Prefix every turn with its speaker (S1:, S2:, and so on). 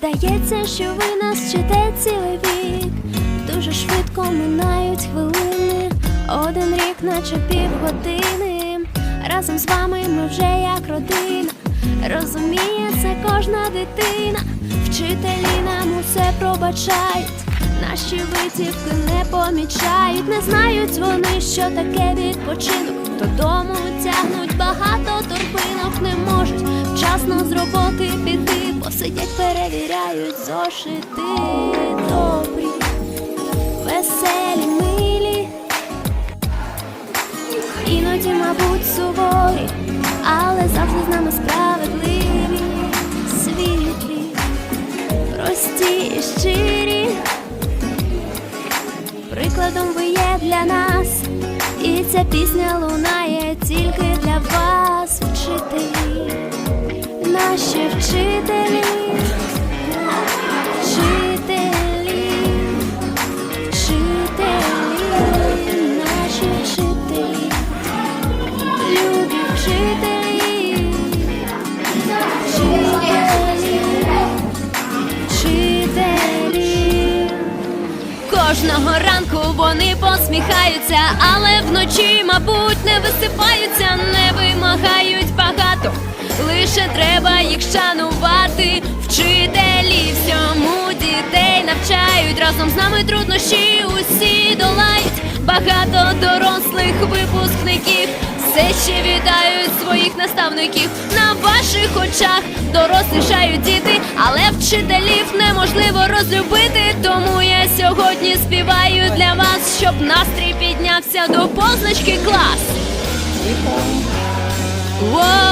S1: Здається, що ви нас вчите цілий вік. Дуже швидко минають хвилини. Один рік, наче півгодини. Разом з вами ми вже як родина. Розуміє це кожна дитина. Вчителі нам усе пробачають. Наші витівки не помічають, не знають вони, що таке відпочинок. Додому тягнуть багато торбинок, не можуть вчасно з роботи перевіряють зошити добрі, веселі, милі, іноді, мабуть, суворі, але завжди з нами справедливі, світлі, прості і щирі. Прикладом ви є для нас, і ця пісня лунає тільки для вас, вчителі, наші вчителі, Кожного ранку вони посміхаються, але вночі, мабуть, не висипаються, не вимагають багато. Лише треба їх шанувати. Вчителі всьому дітей навчають. Разом з нами труднощі усі долають. Багато дорослих випускників все ще вітають своїх наставників. На ваших очах дорослішають діти, але вчителів неможливо розлюбити. Тому я сьогодні співаю для вас, щоб настрій піднявся до позначки клас. Воу!